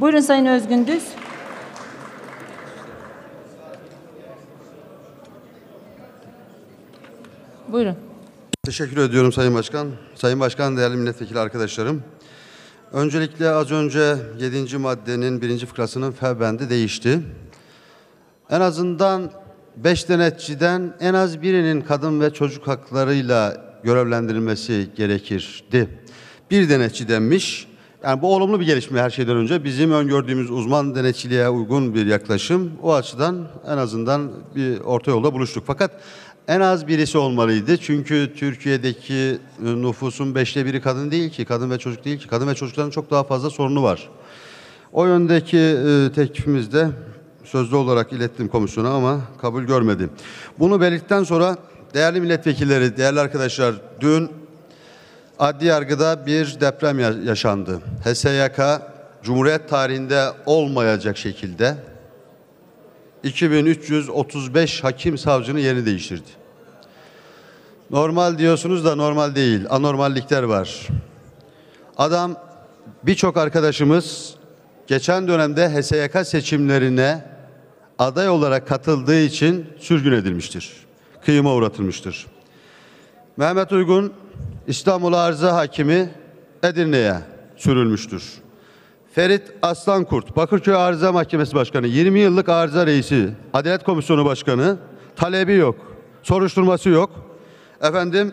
Buyurun Sayın Özgündüz. Buyurun. Teşekkür ediyorum Sayın Başkan. Sayın Başkan, değerli milletvekili arkadaşlarım. Öncelikle az önce 7. maddenin birinci fıkrasının F bendi değişti. En azından 5 denetçiden en az birinin kadın ve çocuk haklarıyla görevlendirilmesi gerekirdi. Bir denetçi denmiş. Yani bu olumlu bir gelişme her şeyden önce. Bizim öngördüğümüz uzman denetçiliğe uygun bir yaklaşım. O açıdan en azından bir orta yolda buluştuk. Fakat en az birisi olmalıydı. Çünkü Türkiye'deki nüfusun beşte biri kadın değil ki, kadın ve çocuk değil ki. Kadın ve çocukların çok daha fazla sorunu var. O yöndeki e, teklifimizde sözlü olarak ilettim komisyona ama kabul görmedi. Bunu belirttikten sonra değerli milletvekilleri, değerli arkadaşlar dün adli yargıda bir deprem ya- yaşandı. HSYK Cumhuriyet tarihinde olmayacak şekilde 2335 hakim savcının yerini değiştirdi. Normal diyorsunuz da normal değil. Anormallikler var. Adam birçok arkadaşımız geçen dönemde HSYK seçimlerine aday olarak katıldığı için sürgün edilmiştir. Kıyıma uğratılmıştır. Mehmet Uygun İstanbul Arıza Hakimi Edirne'ye sürülmüştür. Ferit Aslankurt, Bakırköy Arıza Mahkemesi Başkanı, 20 yıllık arıza reisi, Adalet Komisyonu Başkanı, talebi yok, soruşturması yok. Efendim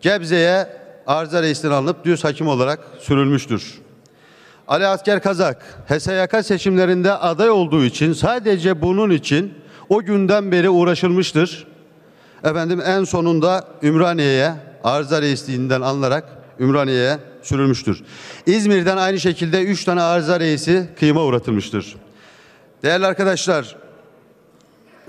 Gebze'ye arıza reisinden alınıp düz hakim olarak sürülmüştür. Ali Asker Kazak, HSYK seçimlerinde aday olduğu için sadece bunun için o günden beri uğraşılmıştır. Efendim en sonunda Ümraniye'ye arıza reisliğinden alınarak Ümraniye'ye sürülmüştür. İzmir'den aynı şekilde 3 tane arıza reisi kıyıma uğratılmıştır. Değerli arkadaşlar,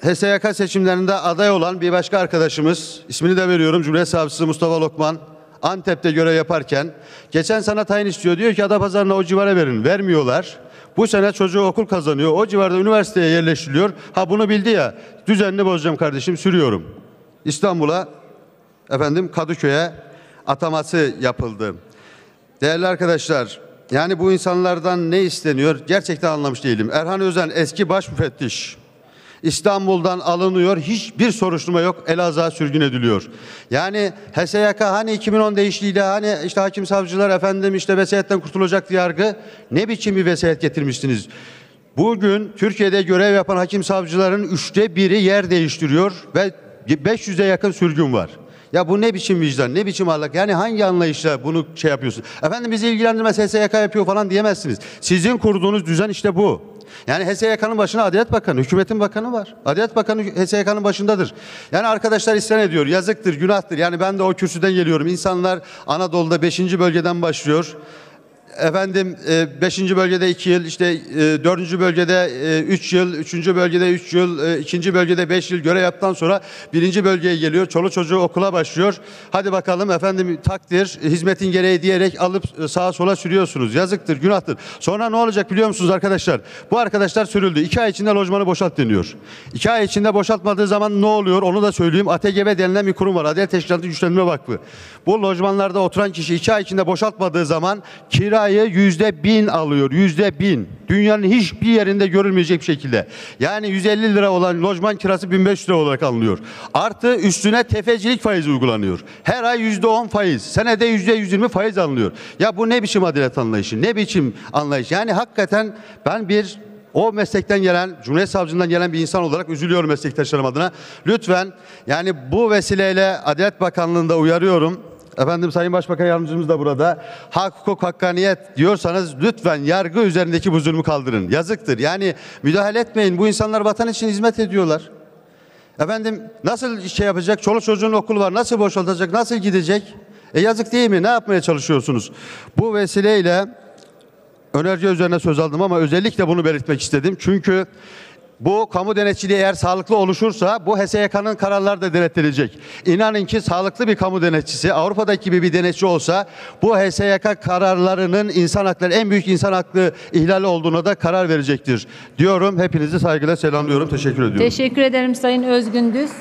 HSYK seçimlerinde aday olan bir başka arkadaşımız, ismini de veriyorum Cumhuriyet Savcısı Mustafa Lokman, Antep'te görev yaparken geçen sene tayin istiyor. Diyor ki Adapazarı'na o civara verin. Vermiyorlar. Bu sene çocuğu okul kazanıyor. O civarda üniversiteye yerleştiriliyor. Ha bunu bildi ya. Düzenini bozacağım kardeşim sürüyorum. İstanbul'a efendim Kadıköy'e ataması yapıldı. Değerli arkadaşlar, yani bu insanlardan ne isteniyor gerçekten anlamış değilim. Erhan Özen eski baş müfettiş. İstanbul'dan alınıyor, hiçbir soruşturma yok, Elazığ'a sürgün ediliyor. Yani HSYK hani 2010 değiştiğiyle hani işte hakim savcılar efendim işte vesiyetten kurtulacaktı yargı. Ne biçim bir vesayet getirmiştiniz? Bugün Türkiye'de görev yapan hakim savcıların üçte biri yer değiştiriyor ve 500'e yakın sürgün var. Ya bu ne biçim vicdan, ne biçim ahlak? Yani hangi anlayışla bunu şey yapıyorsun? Efendim bizi ilgilendirmez HSYK yapıyor falan diyemezsiniz. Sizin kurduğunuz düzen işte bu. Yani HSYK'nın başına Adalet Bakanı, hükümetin bakanı var. Adalet Bakanı HSYK'nın başındadır. Yani arkadaşlar isyan ediyor. Yazıktır, günahtır. Yani ben de o kürsüden geliyorum. İnsanlar Anadolu'da 5. bölgeden başlıyor. Efendim 5. bölgede 2 yıl, işte 4. bölgede 3 yıl, 3. bölgede 3 yıl, 2. bölgede 5 yıl görev yaptıktan sonra 1. bölgeye geliyor. Çoluk çocuğu okula başlıyor. Hadi bakalım efendim takdir, hizmetin gereği diyerek alıp e, sağa sola sürüyorsunuz. Yazıktır, günahtır. Sonra ne olacak biliyor musunuz arkadaşlar? Bu arkadaşlar sürüldü. 2 ay içinde lojmanı boşalt deniyor. 2 ay içinde boşaltmadığı zaman ne oluyor? Onu da söyleyeyim. ATGB denilen bir kurum var. Adalet Teşkilatı Güçlendirme Vakfı. Bu lojmanlarda oturan kişi 2 ay içinde boşaltmadığı zaman kirayı yüzde bin alıyor. Yüzde bin. Dünyanın hiçbir yerinde görülmeyecek bir şekilde. Yani 150 lira olan lojman kirası 1500 lira olarak alınıyor. Artı üstüne tefecilik faizi uygulanıyor. Her ay yüzde 10 faiz. Senede yüzde 120 faiz alınıyor. Ya bu ne biçim adalet anlayışı? Ne biçim anlayış? Yani hakikaten ben bir o meslekten gelen, Cumhuriyet Savcılığından gelen bir insan olarak üzülüyorum meslektaşlarım adına. Lütfen yani bu vesileyle Adalet Bakanlığı'nda uyarıyorum. Efendim Sayın Başbakan Yardımcımız da burada. Hak, hukuk, hakkaniyet diyorsanız lütfen yargı üzerindeki bu zulmü kaldırın. Yazıktır. Yani müdahale etmeyin. Bu insanlar vatan için hizmet ediyorlar. Efendim nasıl şey yapacak? Çoluk çocuğun okulu var. Nasıl boşaltacak? Nasıl gidecek? E yazık değil mi? Ne yapmaya çalışıyorsunuz? Bu vesileyle önerge üzerine söz aldım ama özellikle bunu belirtmek istedim. Çünkü bu kamu denetçiliği eğer sağlıklı oluşursa bu HSYK'nın kararları da denetlenecek. İnanın ki sağlıklı bir kamu denetçisi Avrupa'daki gibi bir denetçi olsa bu HSYK kararlarının insan hakları en büyük insan hakkı ihlali olduğuna da karar verecektir diyorum. Hepinizi saygıyla selamlıyorum. Teşekkür ediyorum. Teşekkür ederim Sayın Özgündüz.